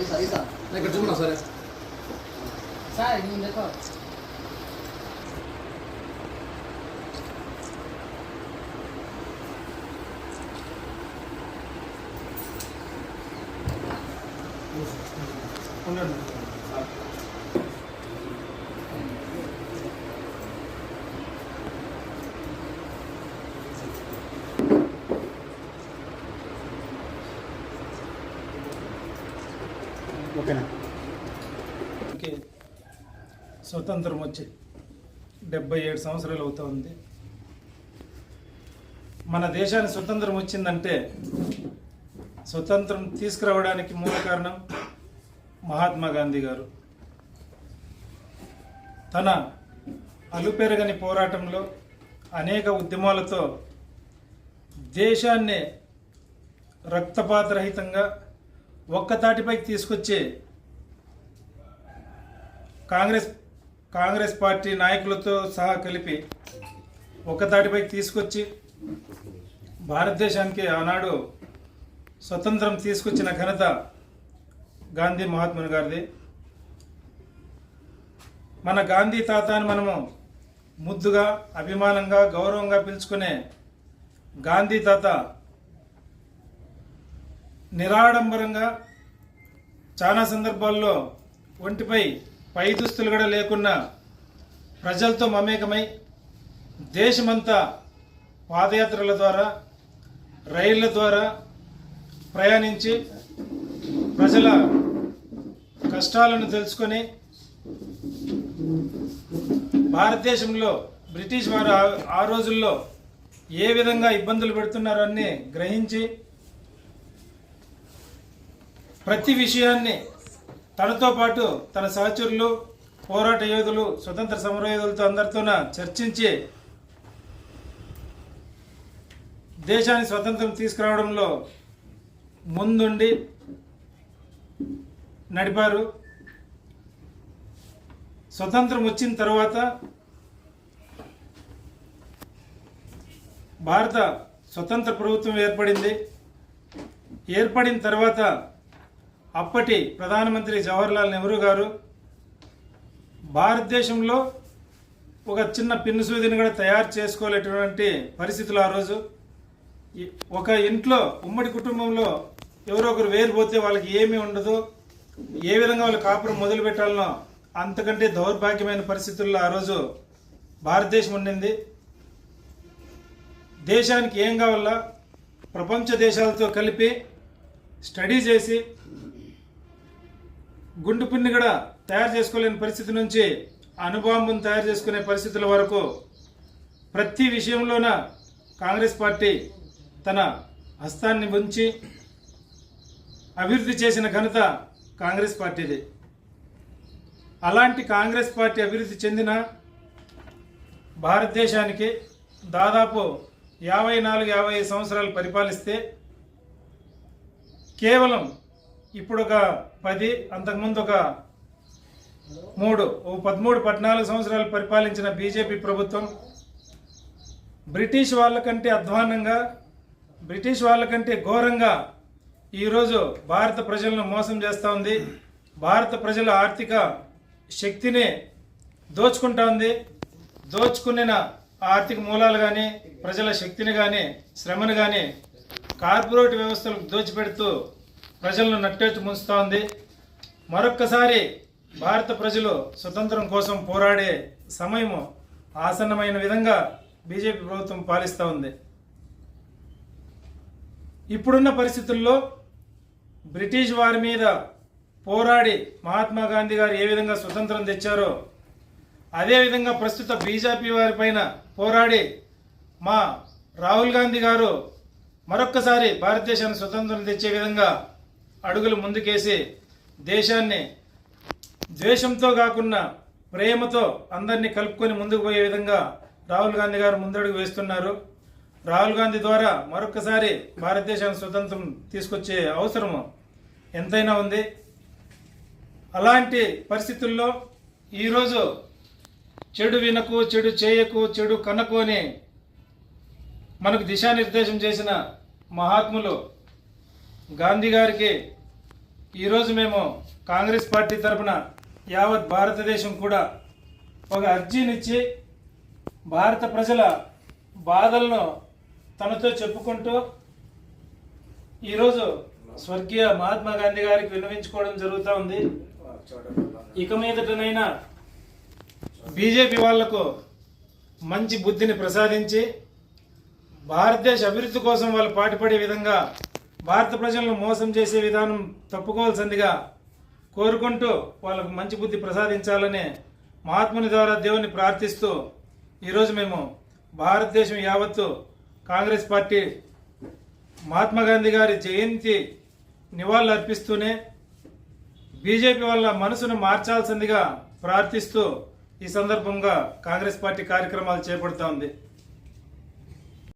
ఈసా ఐసా ఇక్కడ చూడన్నా సరే సార్ నేను देखो ఉండండి ఓకేనా? ఓకే. స్వతంత్రం వచ్చి డెబ్బై ఏడు సంవత్సరాలు అవుతా ఉంది. మన దేశానికి స్వతంత్రం వచ్చిందంటే స్వతంత్రం తీసుకురావడానికి మూల కారణం మహాత్మా గాంధీ గారు. తన అలుపెరగని పోరాటంలో అనేక ఉద్యమాలతో దేశాన్ని రక్తపాతరహితంగా ఒక్కతాటిపైకి తీసుకొచ్చి కాంగ్రెస్ కాంగ్రెస్ పార్టీ నాయకులతో సహా కలిపి ఒక్కతాటిపైకి తీసుకొచ్చి భారతదేశానికి ఆనాడు స్వతంత్రం తీసుకొచ్చిన ఘనత గాంధీ మహాత్ముని గారిది. మన గాంధీ తాతాని మనము ముద్దుగా అభిమానంగా గౌరవంగా పిలుచుకునే గాంధీ తాత నిరాడంబరంగా చాలా సందర్భాల్లో ఒంటిపై పై దుస్తులు కూడా లేకున్నా ప్రజలతో మమేకమై దేశమంతా పాదయాత్రల ద్వారా రైళ్ళ ద్వారా ప్రయాణించి ప్రజల కష్టాలను తెలుసుకొని భారతదేశంలో బ్రిటిష్ వారు ఆ- రోజుల్లో ఏ విధంగా ఇబ్బందులు పెడుతున్నారో అన్నీ గ్రహించి ప్రతి విషయాన్ని తనతో పాటు తన సహచరులు పోరాట యోధులు స్వతంత్ర సమర యోధులతో అందరితోన చర్చించి దేశాన్ని స్వతంత్రం తీసుకురావడంలో ముందుండి నడిపారు. స్వతంత్రం వచ్చిన తర్వాత భారత స్వతంత్ర ప్రభుత్వం ఏర్పడింది. ఏర్పడిన తర్వాత అప్పటి ప్రధానమంత్రి జవహర్లాల్ నెహ్రూ గారు భారతదేశంలో ఒక చిన్న పిన్ను సూదిని కూడా తయారు చేసుకోలేటువంటి పరిస్థితులు ఆ రోజు. ఒక ఇంట్లో ఉమ్మడి కుటుంబంలో ఎవరో ఒకరు వేరిపోతే వాళ్ళకి ఏమీ ఉండదు. ఏ విధంగా వాళ్ళు కాపురం మొదలు పెట్టాలనో అంతకంటే దౌర్భాగ్యమైన పరిస్థితుల్లో ఆ రోజు భారతదేశం ఉండింది. దేశానికి ఏం కావాలా? ప్రపంచ దేశాలతో కలిపి స్టడీ చేసి గుండు పిన్ని కూడా తయారు చేసుకోలేని పరిస్థితి నుంచి అణుబాంబును తయారు చేసుకునే పరిస్థితుల వరకు ప్రతి విషయంలోన కాంగ్రెస్ పార్టీ తన హస్తాన్ని ఉంచి అభివృద్ధి చేసిన ఘనత కాంగ్రెస్ పార్టీది. అలాంటి కాంగ్రెస్ పార్టీ అభివృద్ధి చెందిన భారతదేశానికి దాదాపు యాభై నాలుగు యాభై సంవత్సరాలు పరిపాలిస్తే కేవలం ఇప్పుడు ఒక పది అంతకుముందు ఒక మూడు. ఓ పదమూడు పద్నాలుగు సంవత్సరాలు పరిపాలించిన బీజేపీ ప్రభుత్వం బ్రిటిష్ వాళ్ళకంటే అధ్వానంగా బ్రిటిష్ వాళ్ళకంటే ఘోరంగా ఈరోజు భారత ప్రజలను మోసం చేస్తూ ఉంది. భారత ప్రజల ఆర్థిక శక్తిని దోచుకుంటా ఉంది. దోచుకున్న ఆర్థిక మూలాలు కానీ ప్రజల శక్తిని కానీ శ్రమను కానీ కార్పొరేట్ వ్యవస్థలకు దోచిపెడుతూ ప్రజలను నట్టేట్టు ముంచుతోంది. మరొక్కసారి భారత ప్రజలు స్వతంత్రం కోసం పోరాడే సమయము ఆసన్నమైన విధంగా బీజేపీ ప్రభుత్వం పాలిస్తూ ఉంది. ఇప్పుడున్న పరిస్థితుల్లో బ్రిటిష్ వారి మీద పోరాడి మహాత్మా గాంధీ గారు ఏ విధంగా స్వతంత్రం తెచ్చారో అదేవిధంగా ప్రస్తుత బీజేపీ వారి పైన పోరాడి మా రాహుల్ గాంధీ గారు మరొక్కసారి భారతదేశాన్ని స్వతంత్రం తెచ్చే విధంగా అడుగులు ముందుకేసి దేశాన్ని ద్వేషంతో కాకుండా ప్రేమతో అందరినీ కలుపుకొని ముందుకు పోయే విధంగా రాహుల్ గాంధీ గారు ముందడుగు వేస్తున్నారు. రాహుల్ గాంధీ ద్వారా మరొకసారి భారతదేశానికి స్వతంత్రం తీసుకొచ్చే అవసరం ఎంతైనా ఉంది. అలాంటి పరిస్థితుల్లో ఈరోజు చెడు వినకు చెడు చేయకు చెడు కనకు అని మనకు దిశానిర్దేశం చేసిన మహాత్ములు గాంధీ గారికి ఈరోజు మేము కాంగ్రెస్ పార్టీ తరపున యావత్ భారతదేశం కూడా ఒక అర్జీనిచ్చి భారత ప్రజల బాధలను తనతో చెప్పుకుంటూ ఈరోజు స్వర్గీయ మహాత్మా గాంధీ గారికి విన్నవించుకోవడం జరుగుతూ ఉంది. ఇక మీదటనైనా బీజేపీ వాళ్ళకు మంచి బుద్ధిని ప్రసాదించి భారతదేశ అభివృద్ధి కోసం వాళ్ళు పాటుపడే విధంగా భారత ప్రజలను మోసం చేసే విధానం తప్పుకోవాల్సిందిగా కోరుకుంటూ వాళ్ళకు మంచి బుద్ధి ప్రసాదించాలని మహాత్ముని ద్వారా దేవుని ప్రార్థిస్తూ ఈరోజు మేము భారతదేశం యావత్తు కాంగ్రెస్ పార్టీ మహాత్మా గాంధీ గారి జయంతి నివాళులు అర్పిస్తూనే బీజేపీ వల్ల మనసును మార్చాల్సిందిగా ప్రార్థిస్తూ ఈ సందర్భంగా కాంగ్రెస్ పార్టీ కార్యక్రమాలు చేపడుతోంది